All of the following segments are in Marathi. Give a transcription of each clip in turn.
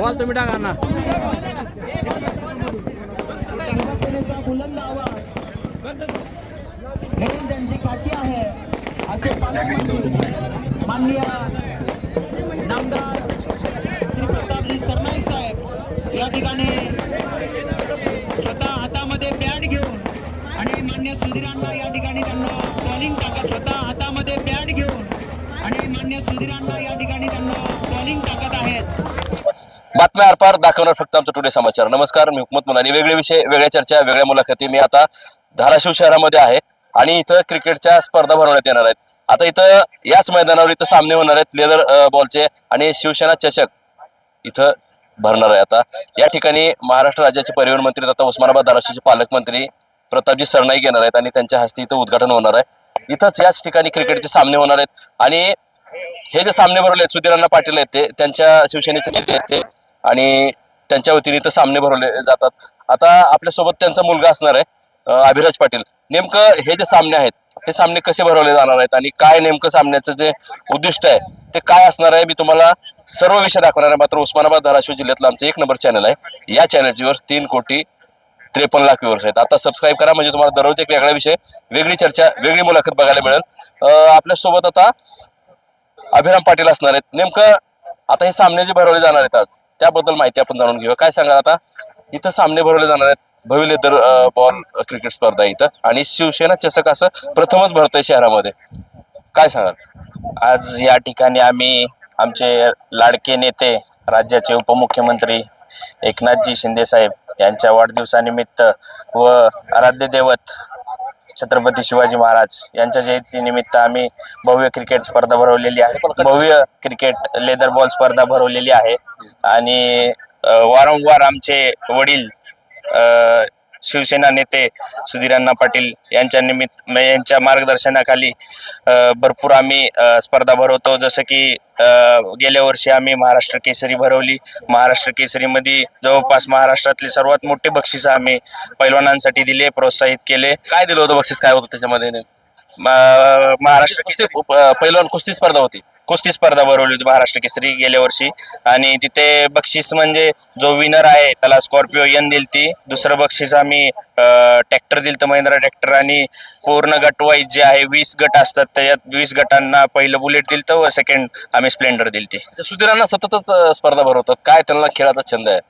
बॉल तुम्ही टाका ना. म्हणून ज्यांची खाती आहे असे पालकमंत्री माननीय नामदार श्री प्रतापजी सरनाईक साहेब या ठिकाणी स्वतः हातामध्ये बॅट घेऊन आणि मान्य सुधीरांना या ठिकाणी त्यांना बॉलिंग टाकत स्वतः हातामध्ये बॅट घेऊन आणि मान्य सुधीरांना या ठिकाणी त्यांना बॉलिंग टाकत आहेत. बातम्या आरपार दाखवणार फक्त आमचा टुडे समाचार. नमस्कार मी हुकमत मुलानी वेगळे विषय वेगळ्या चर्चा वेगळ्या मुलाखती मी आता धाराशिव शहरामध्ये आहे आणि इथं क्रिकेटच्या स्पर्धा भरवण्यात येणार आहेत. आता इथं याच मैदानावर इथं सामने होणार आहेत लेदर बॉलचे आणि शिवसेना चषक इथं भरणार आहे आता. या ठिकाणी महाराष्ट्र राज्याचे परिवहन मंत्री तथा उस्मानाबाद धाराशिवचे पालकमंत्री प्रतापजी सरनाईक येणार आहेत आणि त्यांच्या हस्ते इथं उद्घाटन होणार आहे. इथंच याच ठिकाणी क्रिकेटचे सामने होणार आहेत. आणि हे जे सामने भरवले आहेत सुधीरांना पाटील आहेत ते त्यांच्या शिवसेनेचे नेते आहेत ते आणि त्यांच्या वतीने इथं सामने भरवले जातात. आता आपल्यासोबत त्यांचा मुलगा असणार आहे अभिराज पाटील. नेमकं हे जे सामने आहेत हे सामने कसे भरवले जाणार आहेत आणि काय नेमकं सामन्याचं जे उद्दिष्ट आहे ते काय असणार आहे मी तुम्हाला सर्व विषय दाखवणार आहे. मात्र उस्मानाबाद धाराशिव जिल्ह्यातलं आमचं एक नंबर चॅनल आहे. या चॅनलची वर तीन कोटी त्रेपन्न लाख व्यूअर्स आहेत. आता सबस्क्राईब करा म्हणजे तुम्हाला दररोज एक वेगळा विषय वेगळी चर्चा वेगळी मुलाखत बघायला मिळेल. आपल्यासोबत आता अभिराम पाटील असणार आहेत. नेमकं आता हे सामने जे भरवले जाणार आहेत आज त्याबद्दल माहिती आपण जाणून घेऊया. काय सांगाल आता? इथं सामने भरवले जाणार आहेत भविलेदर बॉल क्रिकेट स्पर्धा इथं. आणि शिवसेना चषक असं प्रथमच भरतंय शहरामध्ये. काय सांगाल? आज या ठिकाणी आम्ही आमचे लाडके नेते राज्याचे उपमुख्यमंत्री एकनाथजी शिंदे साहेब यांच्या वाढदिवसानिमित्त व आराध्य दैवत छत्रपती शिवाजी महाराज यांच्या जयंतीनिमित्त आम्ही भव्य क्रिकेट स्पर्धा भरवलेली आहे. भव्य क्रिकेट लेदर बॉल स्पर्धा भरवलेली आहे. आणि वारंवार आमचे वडील अ, शिवसेना नेते सुधीरांना पाटील यांच्या निमित्त यांच्या मार्गदर्शनाखाली भरपूर आम्ही स्पर्धा भरवतो. जसं की अ, गेल्या वर्षी आम्ही महाराष्ट्र केसरी भरवली. महाराष्ट्र केसरीमध्ये जवळपास महाराष्ट्रातले सर्वात मोठे बक्षीस आम्ही पैलवानांसाठी दिले प्रोत्साहित केले. काय दिलं होतं बक्षीस? काय होतं त्याच्यामध्ये? महाराष्ट्र पहिलवान कुस्ती स्पर्धा होती. कुस्ती स्पर्धा भरवली होती महाराष्ट्र केसरी गेल्या वर्षी. आणि तिथे बक्षीस म्हणजे जो विनर आहे त्याला स्कॉर्पिओ यन दिलती दुसरं बक्षीस आम्ही ट्रॅक्टर दिलतं महिंद्रा ट्रॅक्टर आणि पूर्ण गट वाईज जे आहे वीस गट असतात त्याच्यात वीस गटांना पहिलं बुलेट दिलतं व सेकंड आम्ही स्प्लेंडर दिलती त्या सुधीरांना सततच स्पर्धा भरवतात. काय त्यांना खेळाचा छंद आहे?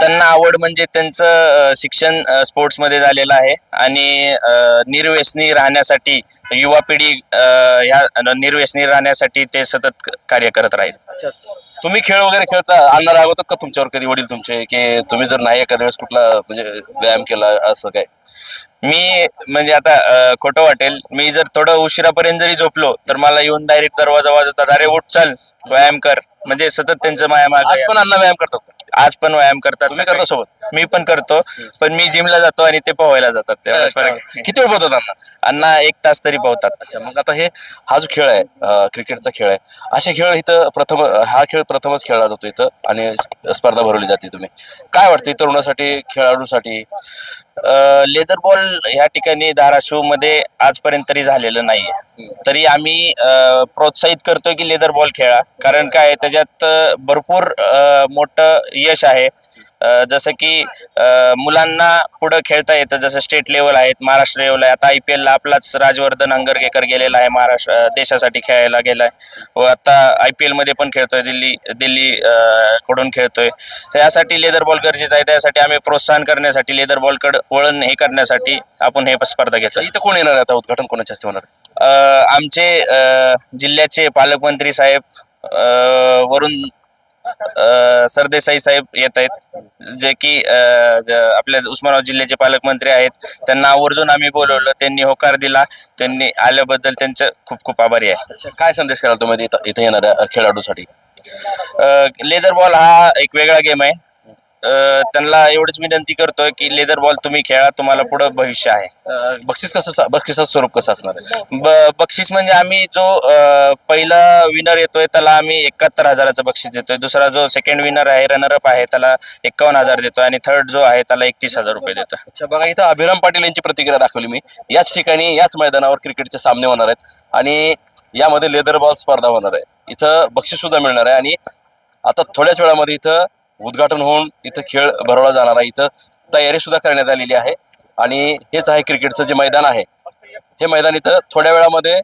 त्यांना आवड म्हणजे त्यांचं शिक्षण स्पोर्ट्समध्ये झालेलं आहे. आणि निर्व्यसनी राहण्यासाठी युवा पिढी ह्या निर्व्यसनी राहण्यासाठी ते सतत क- कार्य करत राहील. तुम्ही खेळ वगैरे खेळता आणणार अगोदर का तुमच्यावर कधी वडील तुमचे? की तुम्ही जर नाही एखाद्या वेळेस कुठला म्हणजे व्यायाम केला असं काय? मी म्हणजे आता खोटं वाटेल. मी जर थोडं उशिरापर्यंत जरी झोपलो तर मला येऊन डायरेक्ट दरवाजा वाजवतात अरे उठ चल व्यायाम कर. म्हणजे सतत त्यांचं माया मागे पण अण्णा व्यायाम करतात. का? आज पण व्यायाम करतात तुम्ही करता सोबत? मी पण करतो पण मी जिमला जातो आणि ते पोहायला जातात. फरक. आहे. किती वेळ बोलतात अण्णा? अण्णा एक तास तरी पोहतात. अच्छा मग आता हे हा जो खेळ आहे क्रिकेटचा खेळ आहे असे खेळ इथं प्रथम हा खेळ प्रथमच खेळला जातो इथं आणि स्पर्धा भरवली जाते तुम्ही. काय वाटतं तरुणासाठी खेळाडूसाठी? लेदर बॉल ह्या ठिकाणी धाराशिवमध्ये आजपर्यंत तरी झालेलं नाहीये. तरी आम्ही अ, प्रोत्साहित करतोय की लेदर बॉल खेळा. कारण काय त्याच्यात अ, भरपूर अ, मोठं यश आहे. जसं की मुलांना पुढं खेळता येतं. जसं स्टेट लेवल आहेत महाराष्ट्र लेवल आहे आता आय पी एलला आपलाच राजवर्धन अंगरगेकर गेलेला आहे महाराष्ट्र देशासाठी खेळायला गेलाय. व आता आय पी एलमध्ये पण खेळतोय दिल्ली दिल्ली कडून खेळतोय. तर यासाठी लेदर बॉल गरजेचं आहे. त्यासाठी आम्ही प्रोत्साहन करण्यासाठी लेदर बॉलकडे वळण हे करण्यासाठी आपण हे स्पर्धा घेतली इथं कोण येणार आता? उद्घाटन कोणाच्या हस्ते होणार? आमचे जिल्ह्याचे पालकमंत्री साहेब वरुण सरदेसाई साहेब येत आहेत जे की आपल्या उस्मानाबाद जिल्ह्याचे पालकमंत्री आहेत. त्यांना आवर्जून आम्ही बोलवलं त्यांनी होकार दिला त्यांनी आल्याबद्दल त्यांचं खूप खूप आभारी आहे. काय संदेश कराल तुम्ही इथं येणाऱ्या खेळाडूसाठी? लेदर बॉल हा एक वेगळा गेम आहे. त्यांना एवढंच विनंती करतोय की लेदर बॉल तुम्ही खेळा तुम्हाला पुढं भविष्य आहे. बक्षीस कसं बक्षिसाचं स्वरूप कसं असणार आहे? बक्षीस म्हणजे आम्ही जो पहिला विनर येतोय त्याला आम्ही एकाहत्तर हजाराचं बक्षीस देतोय. दुसरा जो सेकंड विनर आहे रनरअप आहे त्याला एकावन्न हजार देतोय. आणि थर्ड जो आहे त्याला एकतीस हजार रुपये देतोय. अच्छा बघा इथं अभिराम पाटील यांची प्रतिक्रिया दाखवली मी. याच ठिकाणी याच मैदानावर क्रिकेटचे सामने होणार आहेत. आणि यामध्ये लेदर बॉल स्पर्धा होणार आहे. इथं बक्षीस सुद्धा मिळणार आहे. आणि आता थोड्याच वेळामध्ये इथं उद्घाटन होऊन इथं खेळ भरवला जाणार आहे. इथं तयारी सुद्धा करण्यात आलेली आहे. आणि हेच आहे क्रिकेटचं जे मैदान आहे. हे मैदान इथं थोड्या वेळामध्ये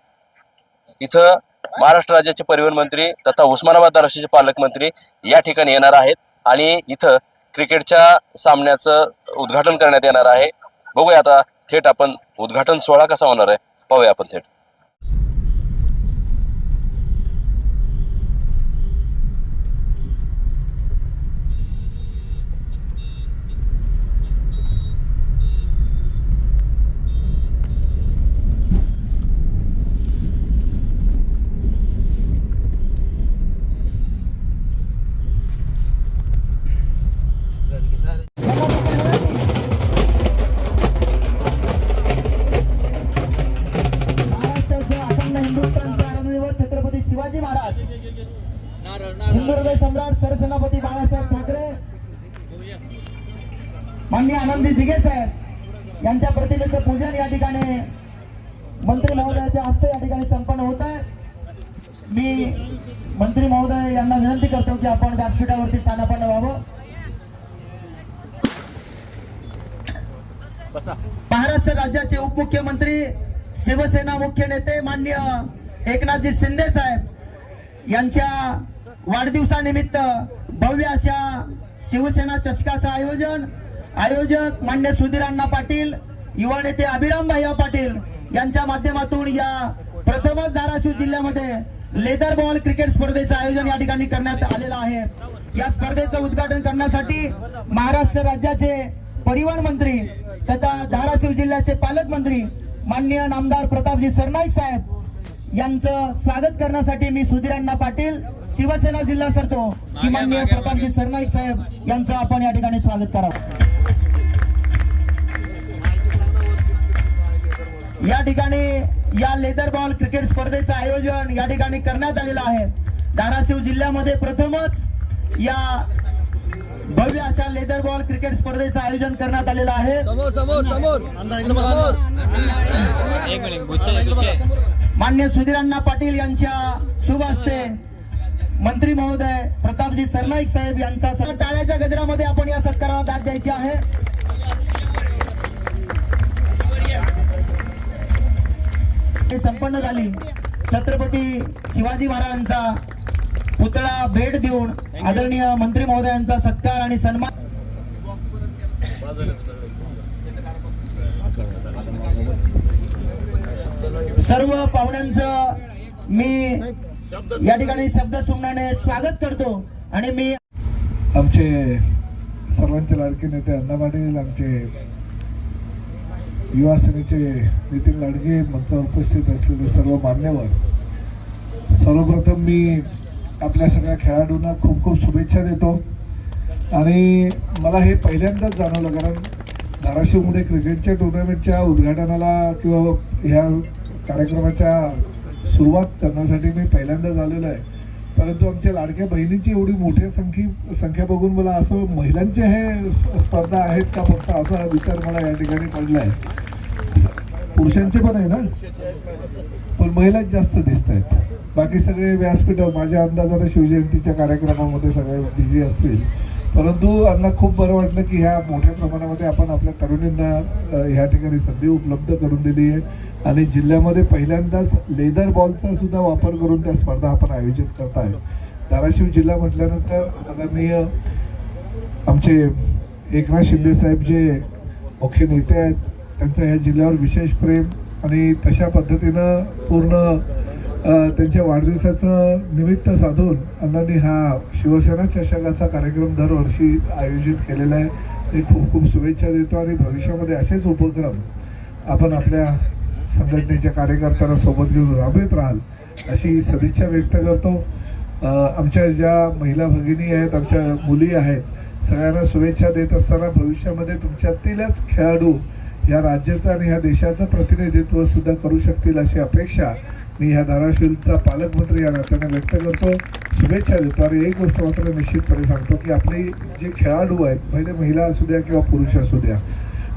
इथं महाराष्ट्र राज्याचे परिवहन मंत्री तथा उस्मानाबाद धाराशिवचे पालकमंत्री या ठिकाणी येणार आहेत. आणि इथं क्रिकेटच्या सामन्याचं उद्घाटन करण्यात येणार आहे. बघूया आता थेट आपण उद्घाटन सोहळा कसा होणार आहे. पाहूया आपण थेट. हिंदुहृदय सम्राट सरसेनापती बाळासाहेब ठाकरे माननीय आनंदी जिगे साहेब यांच्या प्रतिमेचं पूजन या ठिकाणी मंत्री महोदयाच्या हस्ते या ठिकाणी संपन्न होत आहे. मी मंत्री महोदय यांना विनंती करतो की आपण व्यासपीठावरती स्थानापन्न व्हावं. महाराष्ट्र राज्याचे उपमुख्यमंत्री शिवसेना मुख्य नेते मान्य एकनाथजी शिंदे साहेब यांच्या वाढदिवसानिमित्त भव्य अशा शिवसेना चषकाचं आयोजन. आयोजक मान्य सुधीर अण्णा पाटील युवा नेते अभिराम भैया पाटील यांच्या माध्यमातून या प्रथमच धाराशिव जिल्ह्यामध्ये लेदर बॉल क्रिकेट स्पर्धेचं आयोजन या ठिकाणी करण्यात आलेलं आहे. या स्पर्धेचं उद्घाटन करण्यासाठी महाराष्ट्र राज्याचे परिवहन मंत्री तथा धाराशिव जिल्ह्याचे पालकमंत्री माननीय नामदार प्रतापजी सरनाईक साहेब यांचं स्वागत करण्यासाठी मी सुधीरांना पाटील शिवसेना जिल्हा सरतो की माननीय प्रतापजी सरनाईक साहेब यांचं आपण या ठिकाणी स्वागत करावं. या ठिकाणी या लेदर बॉल क्रिकेट स्पर्धेचं आयोजन या ठिकाणी करण्यात आलेलं आहे. धाराशिव जिल्ह्यामध्ये प्रथमच या भव्य अशा लेदर बॉल क्रिकेट स्पर्धेचं आयोजन करण्यात आलेलं आहे. एक मिनिट गुच्छे गुच्छे. मान्य सुधीरांना पाटील यांच्या शुभ असते मंत्री महोदय प्रतापजी सरनाईक साहेब यांचा टाळ्याच्या गजरामध्ये आपण या सत्काराला दाद द्यायची आहे. संपन्न झाली. छत्रपती शिवाजी महाराजांचा पुतळा भेट देऊन आदरणीय मंत्री महोदयांचा सत्कार आणि सन्मान. सर्व पाहुण्यांचं मी या ठिकाणी शब्द सुमनाने स्वागत करतो आणि मी आमचे सर्वांचे लाडके नेते अण्णा पाटील आमचे युवा सेनेचे नितीन लाडके मंचावर उपस्थित असलेले सर्व मान्यवर. सर्वप्रथम मी आपल्या सगळ्या खेळाडूंना खूप खूप शुभेच्छा देतो. आणि मला हे पहिल्यांदाच जाणवलं कारण धाराशिवमध्ये क्रिकेटच्या टुर्नामेंटच्या उद्घाटनाला किंवा ह्या कार्यक्रमाच्या सुरुवात करण्यासाठी मी पहिल्यांदाच आलेलो आहे. परंतु आमच्या लाडक्या बहिणीची एवढी मोठ्या संख्ये संख्या बघून मला असं महिलांचे हे स्पर्धा आहेत का फक्त असा विचार मला या ठिकाणी पडला आहे. पुरुषांचे पण आहे ना? पण महिलाच जास्त दिसत आहेत. बाकी सगळे व्यासपीठ माझ्या अंदाजाने शिवजयंतीच्या कार्यक्रमामध्ये सगळे बिझी असतील. परंतु आम्हाला खूप बरं वाटलं की ह्या मोठ्या प्रमाणामध्ये आपण आपल्या तरुणींना ह्या ठिकाणी संधी उपलब्ध करून दिली आहे. आणि जिल्ह्यामध्ये पहिल्यांदाच लेदर बॉलचा सुद्धा वापर करून त्या स्पर्धा आपण आयोजित करत आहे धाराशिव जिल्हा म्हटल्यानंतर आदरणीय आमचे एकनाथ शिंदे साहेब जे मुख्य नेते आहेत त्यांचं ह्या जिल्ह्यावर विशेष प्रेम आणि तशा पद्धतीनं पूर्ण त्यांच्या वाढदिवसाचं निमित्त साधून अण्णांनी हा शिवसेना चषकाचा कार्यक्रम दरवर्षी आयोजित केलेला आहे. ते खूप खूप शुभेच्छा देतो आणि भविष्यामध्ये असेच उपक्रम आपण आपल्या संघटनेच्या कार्यकर्त्यांना सोबत घेऊन राबवत राहाल अशी सदिच्छा व्यक्त करतो. आमच्या ज्या महिला भगिनी आहेत आमच्या मुली आहेत सगळ्यांना शुभेच्छा देत असताना भविष्यामध्ये तुमच्यातीलच खेळाडू या राज्याचं आणि ह्या देशाचं प्रतिनिधित्व सुद्धा करू शकतील अशी अपेक्षा मी ह्या धाराशिवचा पालकमंत्री या नात्याने व्यक्त करतो. शुभेच्छा देतो. आणि एक गोष्ट मात्र निश्चितपणे सांगतो की आपले जे खेळाडू आहेत पहिले महिला असू द्या किंवा पुरुष असू द्या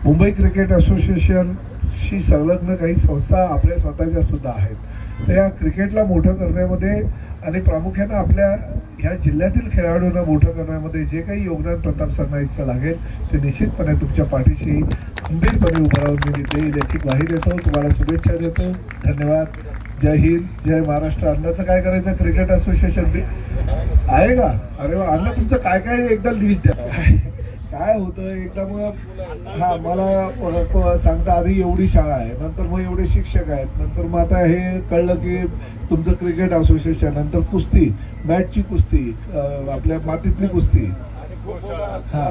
मुंबई क्रिकेट असोसिएशनशी संलग्न काही संस्था आपल्या स्वतःच्या सुद्धा आहेत. तर या क्रिकेटला मोठं करण्यामध्ये आणि प्रामुख्यानं आपल्या ह्या जिल्ह्यातील खेळाडूंना मोठं करण्यामध्ये जे काही योगदान प्रताप सरनाईकचं लागेल ते निश्चितपणे तुमच्या पाठीशी खंबीरपणे उभं राहून मी देईल याची ग्वाही देतो. तुम्हाला शुभेच्छा देतो. धन्यवाद. जय हिंद जय महाराष्ट्र. अन्नाचं काय करायचं? क्रिकेट असोसिएशन बी. आहे का? अरे वा अण्णा तुमचं काय काय एकदा लिस्ट द्या. काय होतं एकदा मग हा मला सांगता आधी एवढी शाळा आहे नंतर मग एवढे शिक्षक आहेत नंतर मग आता हे कळलं की तुमचं क्रिकेट असोसिएशन नंतर कुस्ती मॅटची कुस्ती आपल्या मातीतली कुस्ती. हा.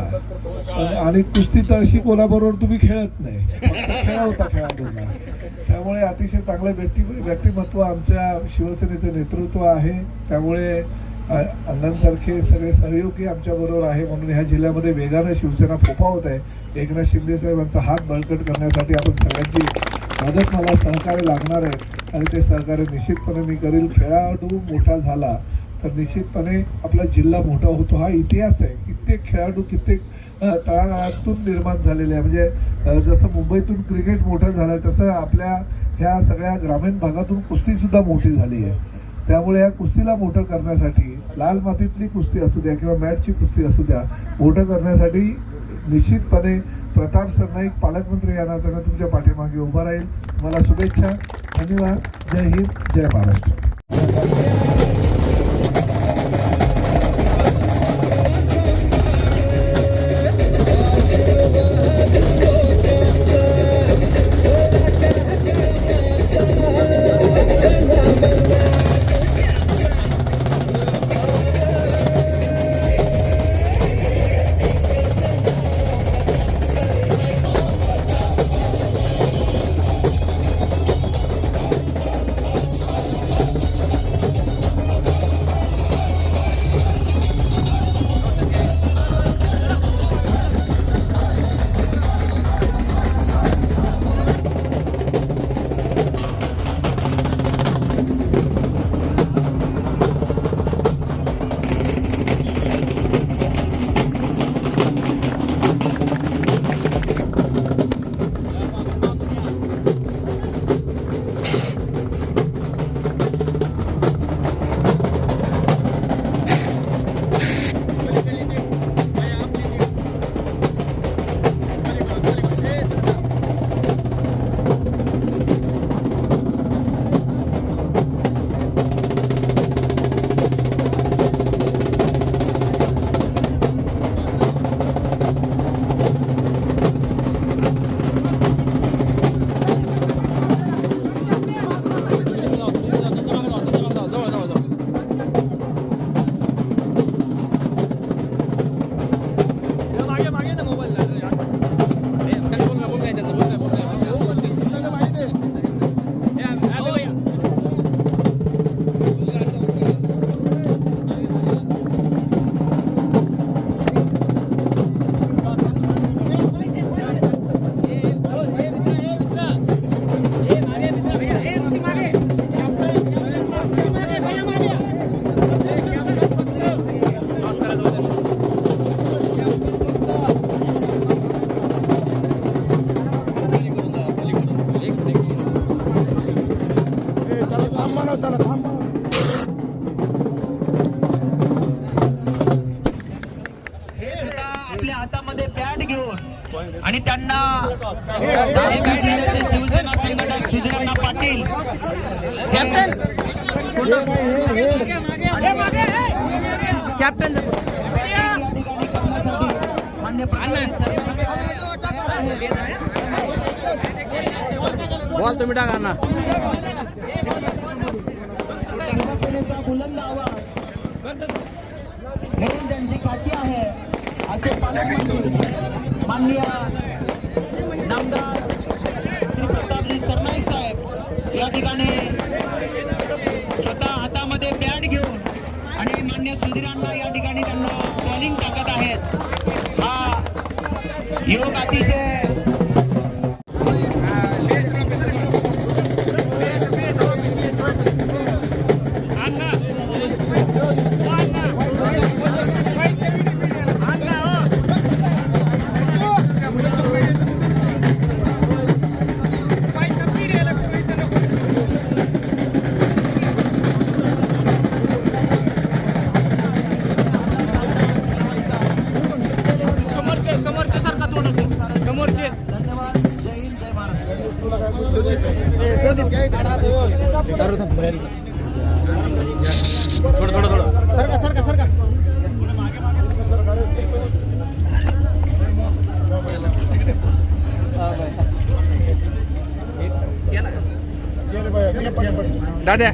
आणि- आणि कुस्ती तर अशी कोणाबरोबर तुम्ही खेळत नाही. खेळा खेळवता खेळाडूंना. त्यामुळे अतिशय चांगलं व्यक्ती व्यक्तिमत्व आमच्या शिवसेनेचं नेतृत्व आहे. त्यामुळे अण्णांसारखे सगळे सहयोगी आमच्या बरोबर आहे म्हणून ह्या जिल्ह्यामध्ये वेगानं शिवसेना फोफावत आहे. एकनाथ शिंदे साहेबांचा हात बळकट करण्यासाठी आपण सगळ्यांची मदत मला सहकार्य लागणार आहे. आणि ते सहकार्य निश्चितपणे मी करील. खेळाडू मोठा झाला तर निश्चितपणे आपला जिल्हा मोठा होतो. हा इतिहास आहे. कित्येक खेळाडू कित्येक तळागाळातून निर्माण झालेले आहे. म्हणजे जसं मुंबईतून क्रिकेट मोठं झालं तसं आपल्या ह्या सगळ्या ग्रामीण भागातून कुस्तीसुद्धा मोठी झाली आहे. त्यामुळे या कुस्तीला मोठं करण्यासाठी लाल मातीतली कुस्ती असू द्या किंवा मॅटची कुस्ती असू द्या मोठं करण्यासाठी निश्चितपणे प्रताप सरनाईक पालकमंत्री या नात्यानं तुमच्या पाठीमागे उभा राहील. मला शुभेच्छा. धन्यवाद. जय हिंद. जय महाराष्ट्र. हातामध्ये बॅट घेऊन आणि त्यांना शिवसेना संघटक सुधीरण्णा पाटील बॉल तुम्ही टाका ना. शिवसेनेचा बुलंद आवाज घेऊन ज्यांची खाती आहे. असे पालकमंत्री माननीय नामदार श्री प्रतापजी सरनाईक साहेब या ठिकाणी स्वतः हातामध्ये बॅट घेऊन आणि मान्य सुधीरांना या ठिकाणी त्यांना बॉलिंग टाकत आहेत. हा योग अतिशय थोडं थोडं थोडं सरका सरका सरका दादा.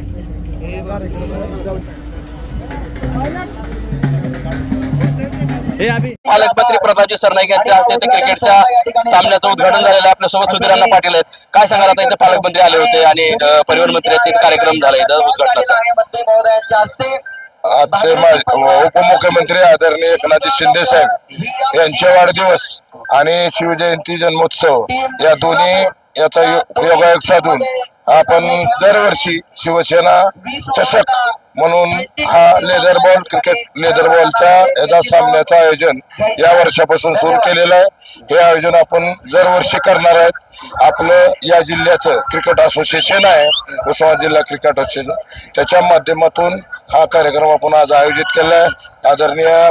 हे आधी पालकमंत्री प्रतापजी सरनाईक यांच्या हस्ते इथे क्रिकेटच्या सामन्याचं उद्घाटन झालेलं आहे. आपल्यासोबत सुधीरांना पाटील आहेत. काय सांगाल आता इथे पालकमंत्री आले होते आणि परिवहन मंत्री आहेत. कार्यक्रम झाला इथं उद्घाटनाचा. मंत्री महोदयांच्या हस्ते आजचे उपमुख्यमंत्री आदरणीय एकनाथ शिंदे साहेब यांचे वाढदिवस आणि शिवजयंती जन्मोत्सव या दोन्ही याचा योगायोग साधून आपण दरवर्षी शिवसेना चषक म्हणून हा लेदर बॉल क्रिकेट लेदर बॉलच्या याचा सामन्याचं आयोजन या वर्षापासून सुरू केलेलं आहे. हे आयोजन आपण दरवर्षी करणार आहेत. आपलं या जिल्ह्याचं क्रिकेट असोसिएशन आहे उस्मान जिल्हा क्रिकेट असोसिएशन. त्याच्या माध्यमातून हा कार्यक्रम आपण आज आयोजित केला आहे. आदरणीय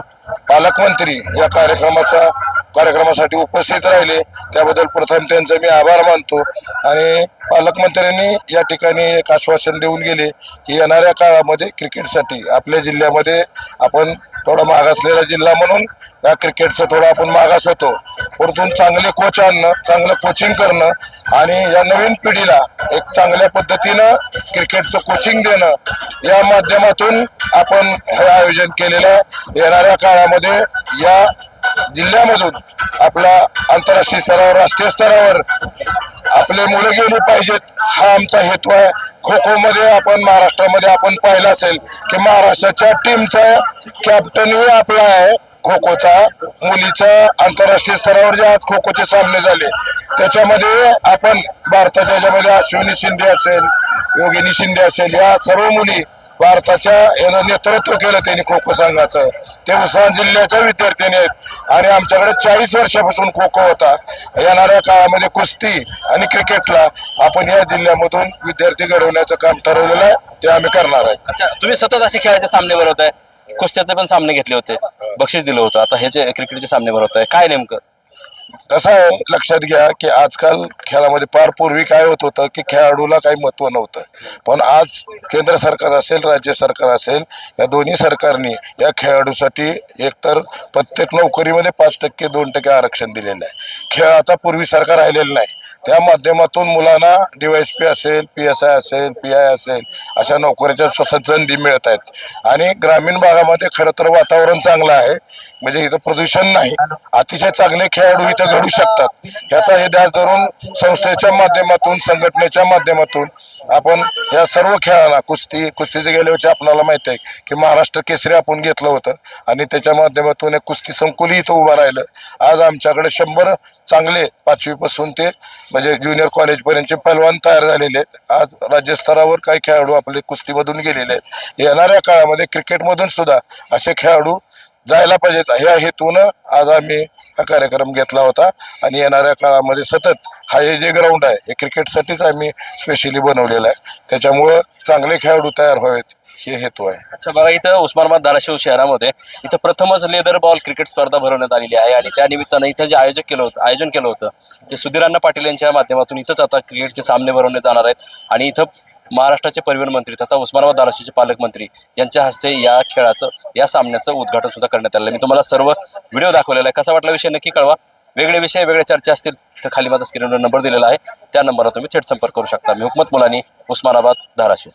पालकमंत्री या कार्यक्रमाचा कार्यक्रमासाठी उपस्थित राहिले. त्याबद्दल प्रथम त्यांचे मी आभार मानतो. आणि पालकमंत्र्यांनी या ठिकाणी एक आश्वासन देऊन गेले की येणाऱ्या काळामध्ये क्रिकेटसाठी आपल्या जिल्ह्यामध्ये आपण थोडा मागासलेला जिल्हा म्हणून या क्रिकेटचं थोडं आपण मागास होतो परंतु चांगले कोच आणणं चांगलं कोचिंग करणं आणि या नवीन पिढीला एक चांगल्या पद्धतीनं क्रिकेटचं कोचिंग देणं या माध्यमातून आपण हे आयोजन केलेलं आहे. येणाऱ्या काळामध्ये या जिल्ह्यामधून आपला आंतरराष्ट्रीय स्तरावर राष्ट्रीय स्तरावर आपले मुलं गेली पाहिजेत हा आमचा हेतू आहे. खो खो मध्ये आपण महाराष्ट्रामध्ये आपण पाहिलं असेल की महाराष्ट्राच्या टीमचा कॅप्टनही आपला आहे खो खोचा मुलीचा आंतरराष्ट्रीय स्तरावर जे आज खो खोचे सामने झाले त्याच्यामध्ये आपण भारताच्या याच्यामध्ये अश्विनी शिंदे असेल योगिनी शिंदे असेल या सर्व मुली भारताच्या यानं नेतृत्व केलं त्यांनी खो खो संघाचं. ते उस्मान जिल्ह्याच्या विद्यार्थ्यांनी आहेत. आणि आमच्याकडे चाळीस वर्षापासून खो खो होता. येणाऱ्या काळामध्ये कुस्ती आणि क्रिकेटला आपण या जिल्ह्यामधून विद्यार्थी घडवण्याचं काम ठरवलेलं आहे. ते आम्ही करणार आहे. अच्छा तुम्ही सतत असे खेळायचे सामने भरवत आहे कुस्त्याचे पण सामने घेतले होते. बक्षीस दिलं होतं. आता ह्याचे क्रिकेटचे सामने भरवत आहे काय नेमकं? कसं आहे लक्षात घ्या की आजकाल खेळामध्ये फार पूर्वी काय होत होतं की खेळाडूला काही महत्त्व नव्हतं. पण आज केंद्र सरकार असेल राज्य सरकार असेल या दोन्ही सरकारने या खेळाडूसाठी एकतर प्रत्येक नोकरीमध्ये पाच टक्के दोन टक्के आरक्षण दिलेलं आहे. खेळ आता पूर्वीसारखा राहिलेला नाही. त्या माध्यमातून मुलांना डीवायएसपी असेल पी एस आय असेल पी आय असेल अशा नोकरीच्या स- संधी मिळत आहेत. आणि ग्रामीण भागामध्ये खरं तर वातावरण चांगलं आहे. म्हणजे इथं प्रदूषण नाही. अतिशय चांगले खेळाडू इथं घडू शकतात. याचा हे ध्यास धरून संस्थेच्या माध्यमातून संघटनेच्या माध्यमातून आपण या सर्व खेळाला कुस्ती कुस्तीचे गेल्या वर्षी आपल्याला माहिती आहे की महाराष्ट्र केसरी आपण घेतलं होतं. आणि त्याच्या माध्यमातून एक कुस्ती संकुल इथं उभं राहिलं. आज आमच्याकडे शंभर चांगले पाचवीपासून ते म्हणजे ज्युनियर कॉलेजपर्यंतचे पैलवान तयार झालेले आहेत. आज राज्यस्तरावर काही खेळाडू आपले कुस्तीमधून गेलेले आहेत. येणाऱ्या काळामध्ये क्रिकेटमधून सुद्धा असे खेळाडू जायला पाहिजेत. ह्या हेतूनं आज आम्ही हा कार्यक्रम घेतला होता. आणि येणाऱ्या काळामध्ये सतत हा हे जे ग्राउंड आहे हे क्रिकेटसाठीच आम्ही स्पेशली बनवलेलं आहे. त्याच्यामुळं चांगले खेळाडू तयार व्हावेत हे हेतू आहे. अच्छा बघा इथं उस्मानाबाद धाराशिव शहरामध्ये इथं प्रथमच लेदर बॉल क्रिकेट स्पर्धा भरवण्यात आलेली आहे. आणि त्या निमित्तानं इथं जे आयोजक केलं होतं आयोजन केलं होतं ते सुधीरांना पाटील यांच्या माध्यमातून इथंच आता क्रिकेटचे सामने भरवले जाणार आहेत. आणि इथं महाराष्ट्राचे परिवहन मंत्री तथा उस्मानाबाद धाराशिवचे पालकमंत्री यांच्या हस्ते या खेळाचं या सामन्याचं उद्घाटन सुद्धा करण्यात आलं मी तुम्हाला सर्व व्हिडिओ दाखवलेला आहे. कसा वाटला विषय नक्की कळवा. वेगळे विषय वेगळ्या चर्चा असतील तर खाली माझा स्क्रीनवर नंबर दिलेला आहे. त्या नंबरवर तुम्ही थेट संपर्क करू शकता. मी हुकमत मुलानी उस्मानाबाद धाराशिव.